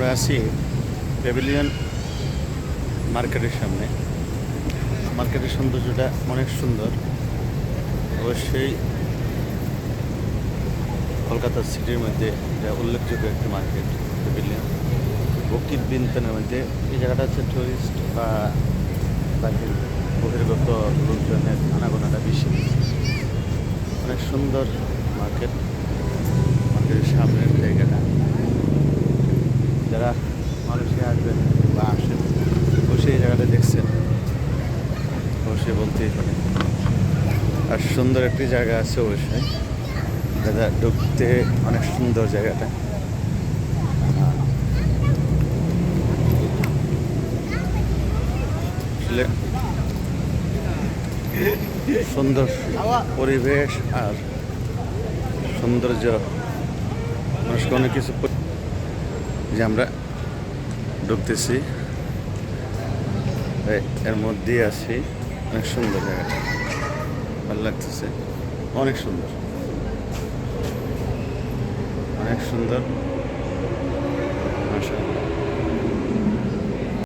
আমরা আছি প্যাভিলিয়ন মার্কেটের সামনে। মার্কেটের সৌন্দর্যটা অনেক সুন্দর। অবশ্যই কলকাতা সিটির মধ্যে এটা উল্লেখযোগ্য একটি মার্কেট প্যাভিলিয়ন বকির বিনতনের মধ্যে এই জায়গাটা হচ্ছে টুরিস্ট বা বাহির বহির্গত লোকজনের আনাগোনাটা বেশি। অনেক সুন্দর মার্কেট মার্কেটের সামনের জায়গাটা। মানুষে আসবেন বা আসেন অবশ্যই এই জায়গাটা দেখছেন অবশ্যই বলতেই পারে আর সুন্দর একটি জায়গা আছে অবশ্যই। দাদা, ঢুকতে অনেক সুন্দর জায়গাটা। সুন্দর পরিবেশ আর সৌন্দর্য। মানুষকে অনেক কিছু যে আমরা ঢুকতেছি। এর মধ্যে আছি। অনেক সুন্দর জায়গাটা। ভালো লাগতেছে। অনেক সুন্দর। অনেক সুন্দর।